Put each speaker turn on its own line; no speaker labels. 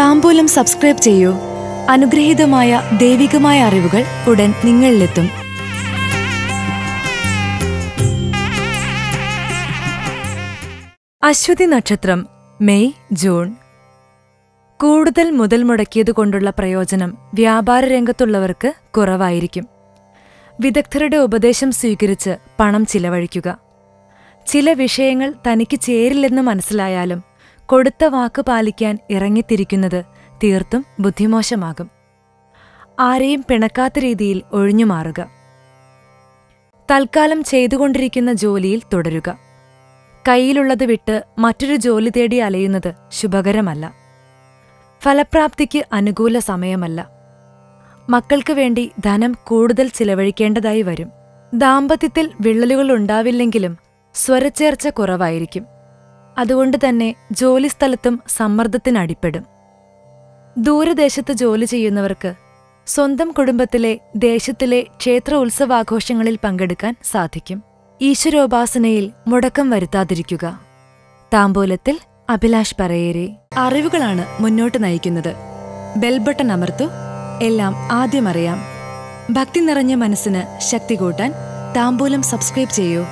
താമ്പൂലം subscribe ചെയ്യൂ. അനുഗ്രഹീതമായ ദൈവികമായ അറിവുകൾ ഉടൻ നിങ്ങളിലെത്തും. അശ്വതി നക്ഷത്രം മെയ് ജൂൺ. കൂടുതൽ മുതൽ മുടക്കിയതുകൊണ്ടുള്ള പ്രയോജനം വ്യാപാര രംഗത്തുള്ളവർക്ക് കുറവായിരിക്കും. വിദഗ്ധരുടെ ഉപദേശം സ്വീകരിച്ച് പണം ചിലവഴിക്കുക. ചില വിഷയങ്ങൾ തനിക്ക് ചേരില്ലെന്ന് മനസ്സിലായാലും കൊടുത്ത വാക്ക് പാലിക്കാൻ ഇറങ്ങിത്തിരിക്കുന്നത് തീർത്തും ബുദ്ധിമോശമാകും. ആരെയും പിണക്കാത്ത രീതിയിൽ ഒഴിഞ്ഞുമാറുക തൽക്കാലം ചെയ്തുകൊണ്ടിരിക്കുന്ന ജോലിയിൽ തുടരുക. കയ്യിലുള്ളത് വിട്ട് മറ്റൊരു ജോലി തേടി അലയുന്നത് ശുഭകരമല്ല. ഫലപ്രാപ്തിക്ക് അനുകൂല സമയമല്ല. മക്കൾക്ക് വേണ്ടി ധനം കൂടുതൽ ചിലവഴിക്കേണ്ടതായി വരും. ദാമ്പത്യത്തിൽ വിള്ളലുകൾ ഉണ്ടാവില്ലെങ്കിലും സ്വരച്ചേർച്ച കുറവായിരിക്കും. അതുകൊണ്ട് തന്നെ ജോലിസ്ഥലത്തും സമ്മർദ്ദത്തിനടിപ്പെടും ദൂരദേശത്ത് ജോലി ചെയ്യുന്നവർക്ക് സ്വന്തം കുടുംബത്തിലെ ദേശത്തിലെ ക്ഷേത്ര ഉത്സവാഘോഷങ്ങളിൽ പങ്കെടുക്കാൻ സാധിക്കും. ഈശ്വരോപാസനയിൽ മുടക്കം വരുത്താതിരിക്കുക. താമ്പൂലത്തിൽ അഭിലാഷ് പറയേരെ. അറിവുകളാണ് മുന്നോട്ട് നയിക്കുന്നത്. ബെൽബട്ടൺ അമർത്തു. എല്ലാം ആദ്യം അറിയാം. ഭക്തി നിറഞ്ഞ മനസ്സിന് ശക്തി കൂട്ടാൻ താമ്പൂലം സബ്സ്ക്രൈബ് ചെയ്യൂ.